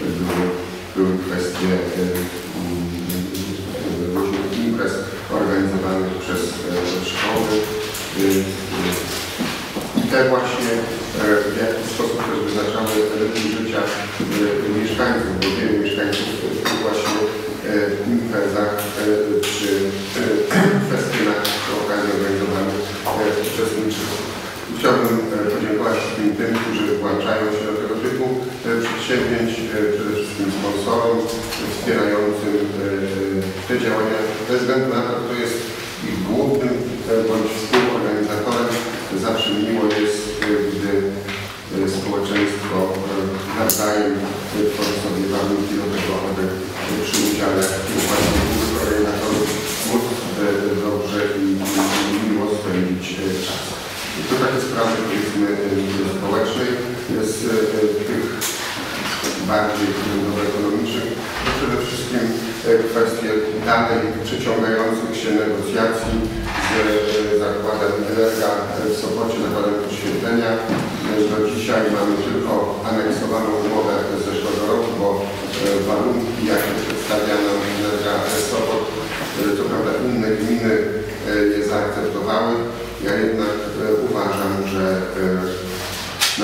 były, były kwestie różnych imprez organizowanych przez szkoły. I te właśnie w jakiś sposób też wyznaczały rytm życia mieszkańców, bo wielu mieszkańców w tych właśnie imprezach czy festynach przy okazji organizowanych uczestniczyło. Chciałbym podziękować wszystkim tym, którzy włączają się do tego typu przedsięwzięć, przede wszystkim sponsorom wspierającym te działania, bez względu na to, kto jest ich bądź współorganizatorem. Zawsze miło jest, gdy społeczeństwo nawzajem tworzy sobie warunki do tego, aby przy udziale właśnie dwóch organizatorów móc dobrze i miło spędzić czas. To takie sprawy powiedzmy społecznej z tych bardziej ekonomicznych, to przede wszystkim kwestie dalej przeciągających się negocjacji z zakładem Energa w Sopocie, zakładem podświetlenia. Do dzisiaj mamy tylko aneksowaną umowę z zeszłego roku, bo warunki, jakie przedstawia nam Energa Sopot, co prawda inne gminy nie zaakceptowały. Ja jednak uważam, że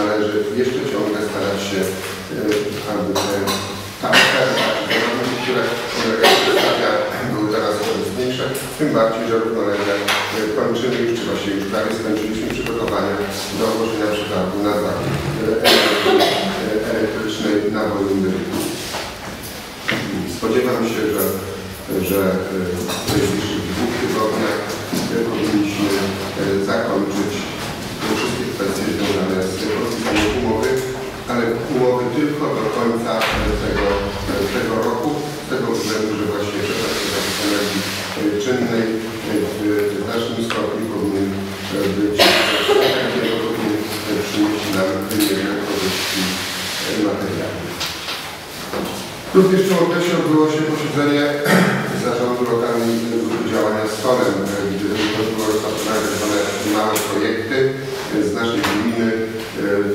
należy jeszcze ciągle starać się, aby ta oferta, te warunki, które przedstawia, były teraz korzystniejsze, tym bardziej, że równolegle kończymy już, czy właściwie już prawie skończyliśmy przygotowania do ogłoszenia przetargu na zakup elektrycznej naboju indywidualnej. Spodziewam się, że, że w najbliższych dwóch tygodniach powinniśmy zakończyć wszystkie kwestie związane z podpisaniem umowy, ale umowy tylko do końca tego, tego roku, z tego względu, że właśnie Również w tym okresie odbyło się posiedzenie Zarządu Lokalnej Grupy Działania z Torem, gdzie chodziło o tak zwane małe projekty. Z naszej gminy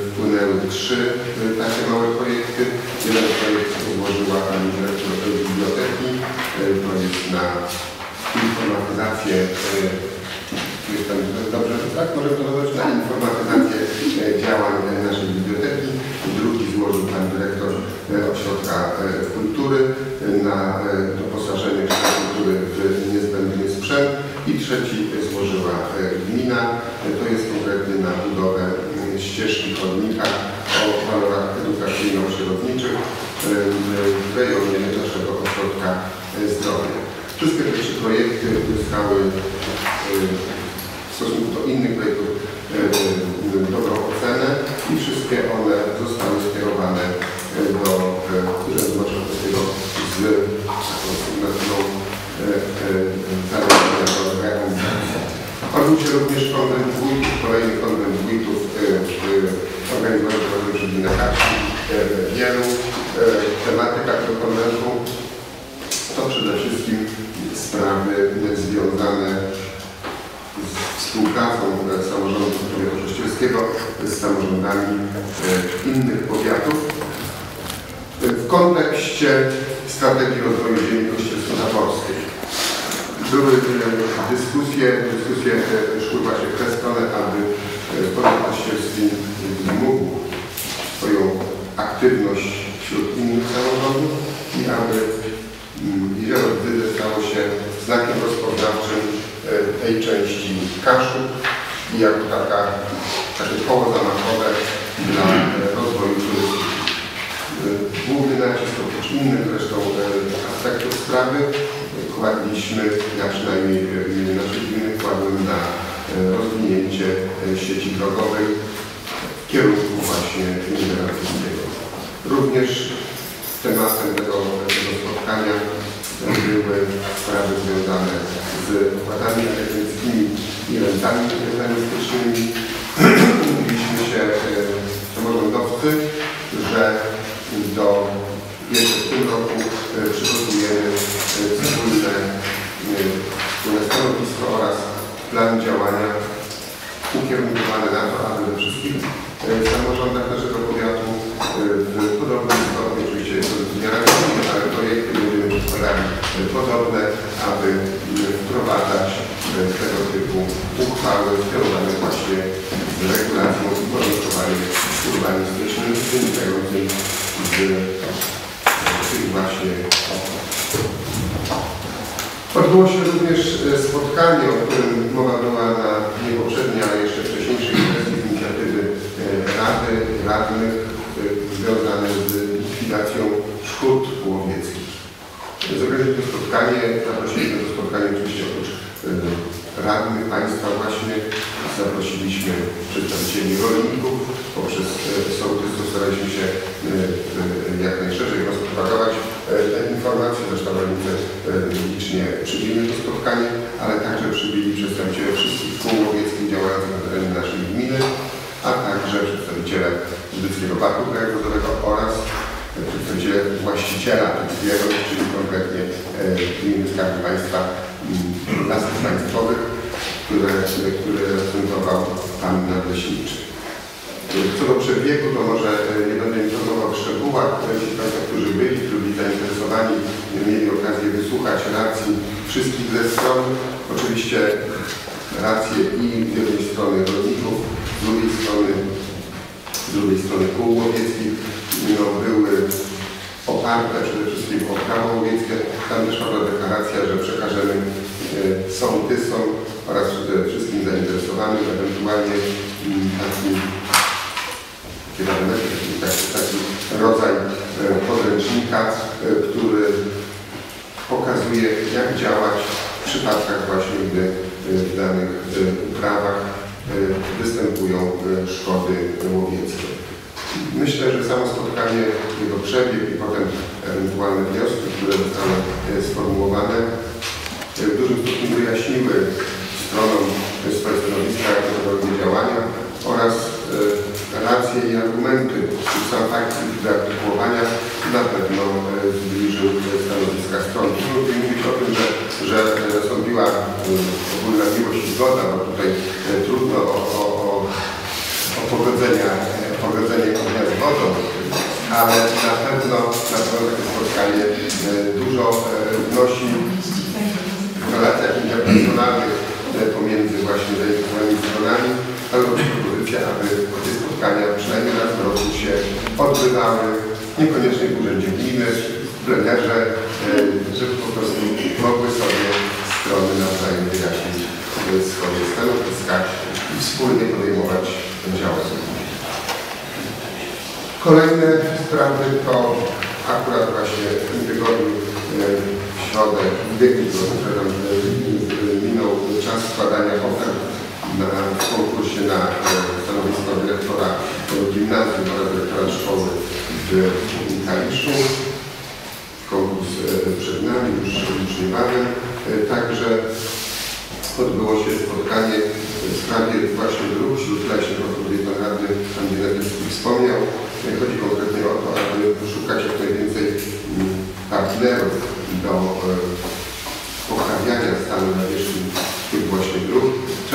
wpłynęły trzy takie małe projekty. Jeden projekt złożyła pani dyrektor biblioteki. To jest na informatyzację, jest tam dobrze, tak? Może to nazwać na informatyzację działań naszej biblioteki. Drugi złożył pan dyrektor Ośrodka Kultury na doposażenie kultury w niezbędny sprzęt i trzeci złożyła gmina. To jest konkretnie na budowę ścieżki chodnika o walorach edukacyjno-przyrodniczych w rejonie naszego ośrodka zdrowia. Wszystkie te trzy projekty uzyskały stosunku do innych projektów dobrą ocenę i wszystkie one zostały skierowane do Urzędu Marszałkowskiego z zaległego rekomendacji. Odbył się również konwent wójtów, kolejny konwent wójtów organizowany przez Gminę Karski w wielu. Tematyka tego konwentu to przede wszystkim sprawy związane z samorządami innych powiatów w kontekście strategii rozwoju ziemi kościelsko-zaporskiej. Były dyskusje, dyskusje szły właśnie w tę stronę, aby powiat kościelski mógł swoją aktywność wśród innych samorządów i aby Jezioro Gdyby stało się znakiem rozpoznawczym tej części Kaszub i jako taka, takie koło zamachowe dla rozwoju turystyki. Główny nacisk oprócz innych zresztą aspektów sprawy kładliśmy, ja przynajmniej w imieniu naszej gminy kładłem na rozwinięcie sieci drogowej w kierunku właśnie Niederauskiego. Również tematem tego, tego spotkania były sprawy związane z układami energetycznymi i rentami energetycznymi. Mówiliśmy się samorządowcy, że do jeszcze w tym roku przygotujemy wspólne, wspólne stanowisko oraz plan działania ukierunkowane na to, aby we wszystkich samorządach naszego powiatu w podobnym stopniu, oczywiście jest to projekty będziemy przedkładali podobne, aby wprowadzać tego typu skierowane właśnie z regulacją i porządkowaniem urbanistycznym wynikającym z tych właśnie Odbyło się również e, spotkanie, o którym mowa była na nie poprzedniej, ale jeszcze wcześniejszej z inicjatywy e, Rady, radnych e, związane z likwidacją szkód łowieckich. Zorganizowaliśmy to spotkanie, zaprosiliśmy do spotkania oczywiście radnych państwa właśnie zaprosiliśmy przedstawicieli rolników. Poprzez sołtysów staraliśmy się jak najszerzej rozpropagować te informacje. Zresztą rolnicy licznie przybyli to spotkanie, ale także przybyli przedstawiciele wszystkich kół łowieckich działających na terenie naszej gminy, a także przedstawiciele Zbyckiego Parku Krajobrazowego oraz przedstawiciele właściciela tego, czyli konkretnie gminy Skarbu Państwa lasów państwowych, które, które reprezentował Pan Nadleśniczy. Co do przebiegu, to może nie będę informował w szczegółach. Ci Państwo, którzy byli, którzy byli zainteresowani, mieli okazję wysłuchać racji wszystkich ze stron. Oczywiście racje i z jednej strony rolników, z drugiej strony, z drugiej strony kół łowieckich no, były oparte przede wszystkim o prawo łowieckie. Tam też padła deklaracja, że przekażemy sołtysom oraz przede wszystkim zainteresowanym ewentualnie taki, taki, taki rodzaj podręcznika, który pokazuje jak działać w przypadkach właśnie, gdy w danych uprawach występują szkody łowieckie. Myślę, że samo spotkanie, jego przebieg i potem ewentualne wnioski, które zostały sformułowane, w dużym stopniu wyjaśniły stronom swoje stanowiska, metodologię działania oraz racje i argumenty, sam fakt ich wyartykułowania na pewno zbliżył stanowiska stron. Trudno mówić o tym, że, że nastąpiła ogólna miłość i zgoda, bo tutaj trudno o, o, o, o pogodzenia, pogodzenie ale na pewno, na pewno takie spotkanie dużo wnosi w relacjach interpersonalnych pomiędzy właśnie zainteresowanymi stronami, również propozycja, aby te spotkania przynajmniej raz w roku się odbywały, niekoniecznie w urzędzie gminy, w plenerze, żeby po prostu mogły sobie strony nawzajem wyjaśnić swoje stanowiska i wspólnie podejmować działania. Kolejne sprawy to akurat właśnie w tym tygodniu w środę, w tygodniu, czas składania ofert na konkursie na stanowisko dyrektora gimnazjum oraz dyrektora szkoły w Kaliszu. Konkurs przed nami, już, już niebawem. Także odbyło się spotkanie w sprawie właśnie dróg wśród leśnych, o której Pan Dienetowski wspomniał. Chodzi konkretnie o to, aby szukać jak najwięcej partnerów do poprawiania stanu nawierzchni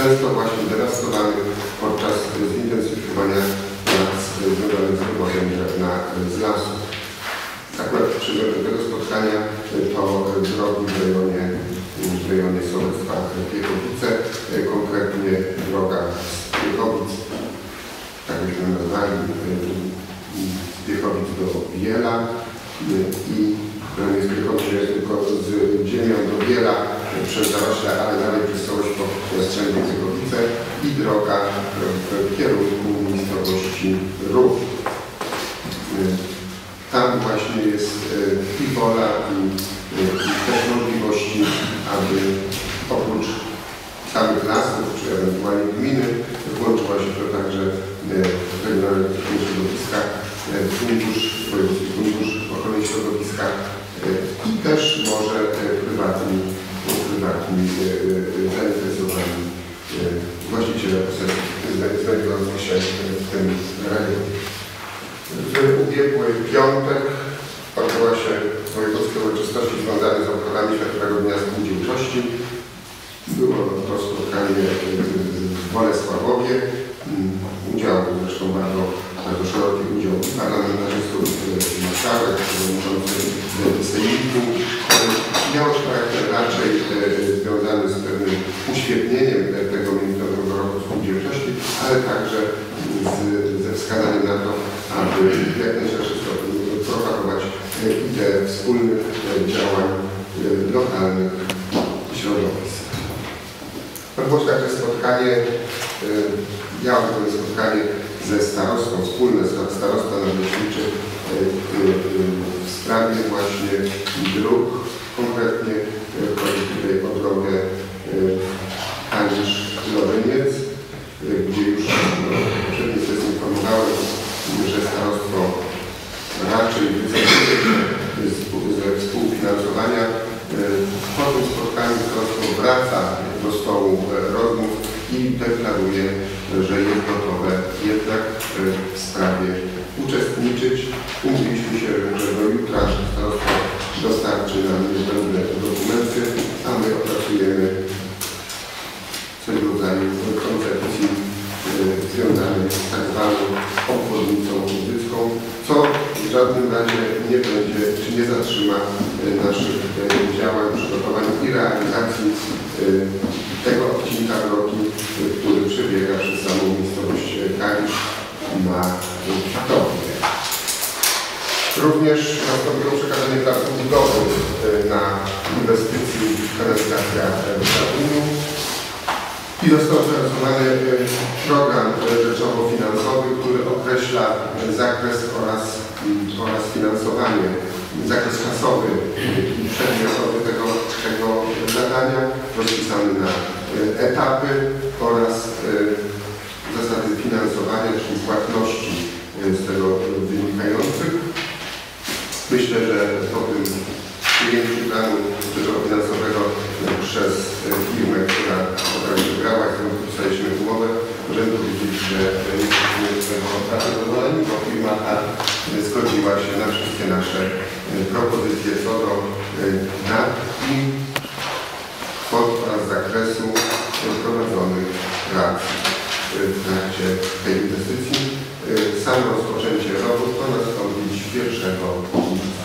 często właśnie dewastowanych podczas zintensyfikowania prac związanych z wyborem drewna z lasu. Akurat przedmiotem tego spotkania to drogi w rejonie, w rejonie Sołectwa Piechowice, konkretnie droga z Piechowic, tak byśmy nazwali, z Piechowic do Biela i z Piechowic tylko z ziemią do Biela przez zarośle, ale dalej przez całość po Jastrzębie Piechowice i droga w kierunku miejscowości Rów. Tam właśnie jest i wola i, i też możliwości, aby oprócz samych lasów, czy ewentualnie gminy, włączyła się to także Regionalne Środowiska, Fundusz, Wojewódzki Ubiegły piątek odbyła się wojewódzkie uroczystości związane z obchodami Światowego Dnia Spółdzielczości. Było to spotkanie e, w Bolesławowie. Mm, udział był zresztą bardzo, bardzo szeroki udział parlamentarzystów, marszałek, przewodniczący sejmiku. Miało charakter raczej e, związany z pewnym uświetnieniem tego międzynarodowego roku spółdzielczości, ale także z, ze wskazaniem na to, aby jak najszerzej działań lokalnych środowisk. Było także spotkanie, ja odbyłem spotkanie ze starostą, wspólne starosta nadleśniczy w sprawie właśnie dróg, konkretnie chodzi tutaj o drogę Kalisz-Loryniec, gdzie już no, poprzedniej sesji informowałem, że starostwo raczej wycofuje się ze współfinansowania. Po tym spotkaniu starostwo wraca do stołu rozmów i deklaruje, że jest gotowe jednak w sprawie uczestniczyć. Umówiliśmy się, że do jutra starostwo dostarczy nam niezbędne dokumenty, a my opracujemy w rodzaju koncepcji związanej z tak zwaną obwodnicą uzycką, co w żadnym razie nie będzie, czy nie zatrzyma naszych działań, przygotowań i realizacji tego odcinka drogi, który nastąpiło przekazanie placów budowy na inwestycji kanalizacja w Zaduniu i został przygotowany program rzeczowo-finansowy, który określa zakres oraz, oraz finansowanie, zakres czasowy i przedmiotowy tego, tego zadania, rozpisany na etapy oraz zasady finansowania, czyli płatności z tego wynikających. Myślę, że po tym przyjęciu planu finansowego przez firmę, która potrafi wygrała, z którą podpisaliśmy umowę, możemy powiedzieć, że jesteśmy z tego bardzo zadowoleni, bo firma ta zgodziła się na wszystkie nasze propozycje co do dat i kwot oraz zakresu prowadzonych prac w trakcie tej inwestycji. Samo rozpoczęcie robót ma nastąpić 1 lipca.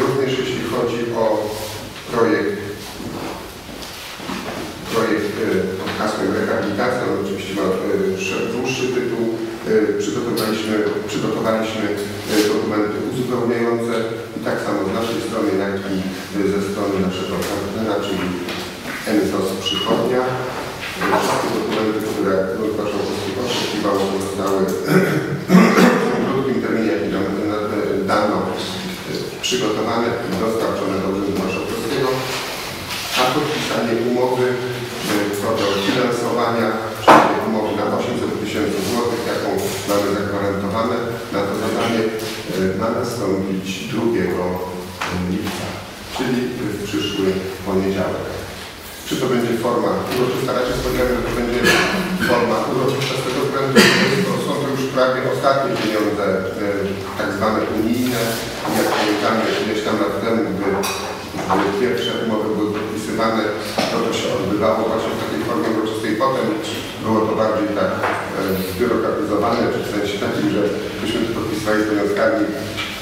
Również jeśli chodzi o projekt, projekt pod hasłem rehabilitacja, on oczywiście ma dłuższy tytuł, przygotowaliśmy, przygotowaliśmy dokumenty uzupełniające i tak samo z naszej strony, jak i ze strony naszego partnera, czyli NZOS Przychodnia. Wszystkie dokumenty, które Waszą poszukiwało, zostały w krótkim terminie, jaki dano, przygotowane i dostarczone do Urzędu Marszałkowskiego, a podpisanie umowy co do finansowania, umowy na 800 tysięcy złotych, jaką mamy zagwarantowane na to zadanie, ma nastąpić 2 lipca, czyli w przyszły poniedziałek. Czy to będzie forma uroczysta? Raczej spodziewamy, że to będzie forma uroczysta z tego względu, że są to już prawie ostatnie pieniądze, e, tak zwane unijne. Jak pamiętamy, ileś tam lat temu, gdy gdy pierwsze umowy były podpisywane, to to się odbywało właśnie w takiej formie uroczystej. Potem było to bardziej tak e, zbiurokratyzowane, czy w sensie takim, że myśmy to podpisywali z pieniądzkami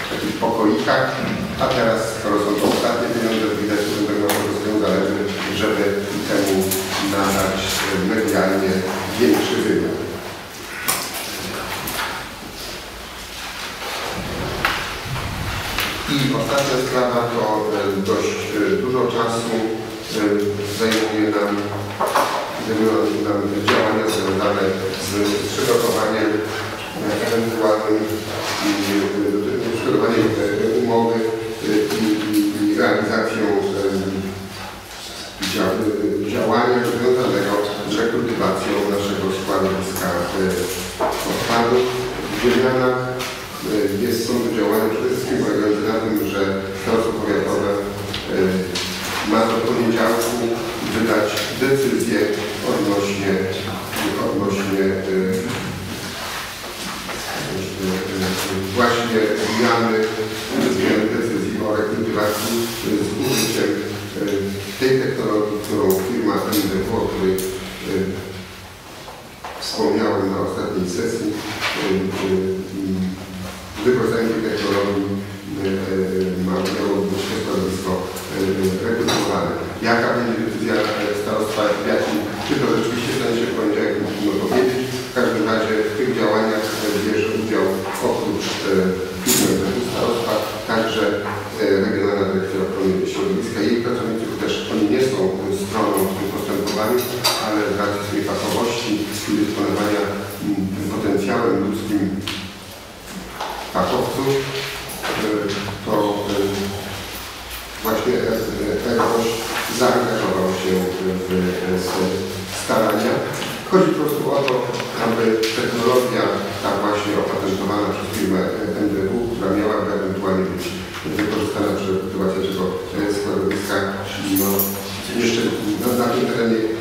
w takich pokoikach, a teraz, skoro są to ostatnie pieniądze, widać, że tego wszystkiego zależy, żeby temu nadać medialnie większy wymiar. I ostatnia sprawa to dość dużo czasu zajmuje nam, zajmują nam działania związane z przygotowaniem ewentualnym przygotowaniem umowy i, i, i realizacją działania związanego z rekultywacją naszego składowiska odpadów w Ziemianach. Jest, są to działania przede wszystkim polegające na tym, że starostwo powiatowe ma do poniedziałku wydać decyzję odnośnie, odnośnie właśnie zmiany, zmiany decyzji o rekultywacji z użyciem tej technologii, którą MDW, o której wspomniałem na ostatniej sesji, wykorzystanie tej technologii ma miało być składowisko rekultywowane. Jaka będzie decyzja firmę Urzędu Starostwa, także e, Regionalna Dyrekcja Ochrony Środowiska i jej pracownicy, też oni nie są stroną w postępowaniu, ale z racji swojej fachowości i dysponowania mm, potencjałem ludzkim fachowców, e, to e, właśnie Eroś zaangażował się w starania. Chodzi po prostu o to, aby technologia ta właśnie opatentowana przez firmę MDW, która miałaby ewentualnie być wykorzystana przy kultywacji tego e, składowiska, no, jeszcze no, na tym terenie